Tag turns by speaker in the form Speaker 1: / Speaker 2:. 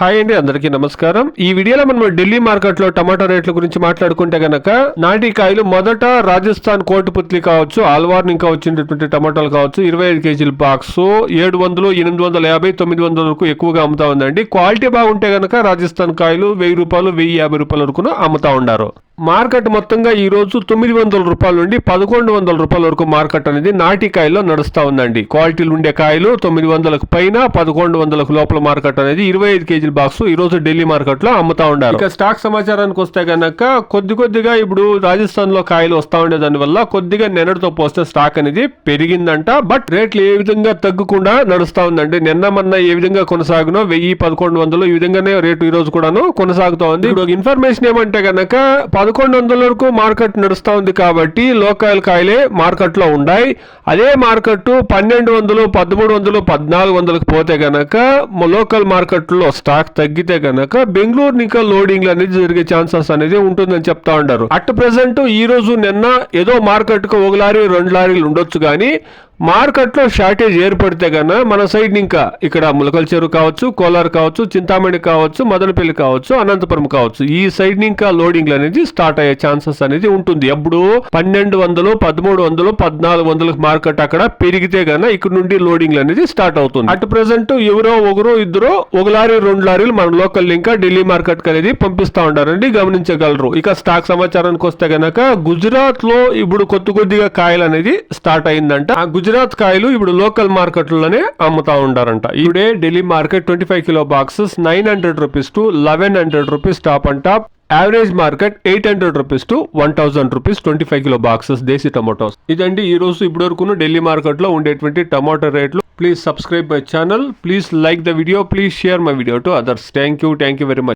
Speaker 1: Hi అండి అందరికీ నమస్కారం. ఈ వీడియోలో మనం ఢిల్లీ మార్కెట్లో టమాటా రేట్ల గురించి మాట్లాడుకుంటే గనక నాటి కాయలు మొదట రాజస్థాన్ కోటిపుత్లి కావచ్చు ఆల్వార్ ఇంకా వచ్చినటువంటి టమాటాలు కావచ్చు ఇరవై ఐదు కేజీల బాక్స్ ఏడు వందలు ఎనిమిది వందల యాభై తొమ్మిది వందల వరకు ఎక్కువగా అమ్ముతా ఉందండి. క్వాలిటీ బాగుంటే గనక రాజస్థాన్ కాయలు వెయ్యి రూపాయలు వెయ్యి యాభై రూపాయల వరకు అమ్ముతా ఉండారు. మార్కెట్ మొత్తంగా ఈ రోజు తొమ్మిది వందల రూపాయల నుండి పదకొండు వందల రూపాయల వరకు మార్కెట్ అనేది నాటి కాయల్లో నడుస్తా ఉందండి. క్వాలిటీలు ఉండే కాయలు తొమ్మిది వందలకు పైన పదకొండు వందలకు లోపల మార్కెట్ అనేది ఇరవై ఐదు కేజీల బాక్స్ ఈ రోజు ఢిల్లీ మార్కెట్లో అమ్ముతా ఉండారు. ఇక స్టాక్ సమాచారానికి వస్తే గనక కొద్ది కొద్దిగా ఇప్పుడు రాజస్థాన్లో కాయలు వస్తా ఉండే దాని వల్ల కొద్దిగా నిన్నటితో పోస్తే స్టాక్ అనేది పెరిగిందంట. బట్ రేట్లు ఏ విధంగా తగ్గకుండా నడుస్తా ఉందండి. నిన్న మొన్న ఏ విధంగా కొనసాగునో వెయ్యి పదకొండు వందలు ఈ విధంగానే రేటు ఈ రోజు కూడాను కొనసాగుతా ఉంది. ఇప్పుడు ఇన్ఫర్మేషన్ ఏమంటే గనక పదకొండు వందల వరకు మార్కెట్ నడుస్తూ ఉంది కాబట్టి లోకల్ కాయలే మార్కెట్లో ఉన్నాయి అదే మార్కెట్ పన్నెండు వందలు పదమూడు వందలు పద్నాలుగు వందలకు పోతే గనక లోకల్ మార్కెట్లో స్టాక్ తగ్గితే గనక బెంగళూరు ఇంకా లోడింగ్లు అనేది జరిగే ఛాన్సెస్ అనేది ఉంటుందని చెప్తా ఉంటారు అట్ ప్రెసెంట్ ఈ రోజు నిన్న ఏదో మార్కెట్కు ఒక లారీ రెండు లారీలు ఉండొచ్చు కానీ మార్కెట్లో షార్టేజ్ ఏర్పడితే గన మన సైడ్ ఇంకా ఇక్కడ ములకల చెరువు కావచ్చు కోలార్ కావచ్చు చింతామణి కావచ్చు మదనపల్లి కావచ్చు అనంతపురం కావచ్చు ఈ సైడ్ ఇంకా లోడింగ్ అనేది స్టార్ట్ అయ్యే ఛాన్సెస్ అనేది ఉంటుంది. ఎప్పుడు పన్నెండు వందలు పదమూడు వందలు పద్నాలుగు వందలకు మార్కెట్ అక్కడ పెరిగితే గన ఇక్కడ నుండి లోడింగ్ అనేది స్టార్ట్ అవుతుంది. అట్ ప్రెసెంట్ ఎవరో ఒకరు ఇద్దరు ఒక లారీ రెండు లారీలు మన లోకల్ ఇంకా ఢిల్లీ మార్కెట్ అనేది పంపిస్తా ఉంటారండి గమనించగలరు. ఇక స్టాక్ సమాచారానికి వస్తే గనక గుజరాత్లో ఇప్పుడు కొద్ది కొద్దిగా కాయలు అనేది స్టార్ట్ అయిందంట. ఆ గుజరాత్ గుజరాత్ కాయలు ఇప్పుడు లోకల్ మార్కెట్లోనే అమ్ముతా ఉండారంట. ఇప్పుడే Delhi market twenty five kilo boxes nine hundred rupees to eleven hundred rupees top and top. Average market eight hundred rupees to one thousand rupees twenty five kilo boxes desi tomatoes. ఇదండి ఈ రోజు ఇప్పటి వరకు ఢిల్లీ మార్కెట్లో ఉండేటువంటి tomato రేట్లు. Please subscribe my channel. Please like the video. Please share my video to others. Thank you. Thank you very much.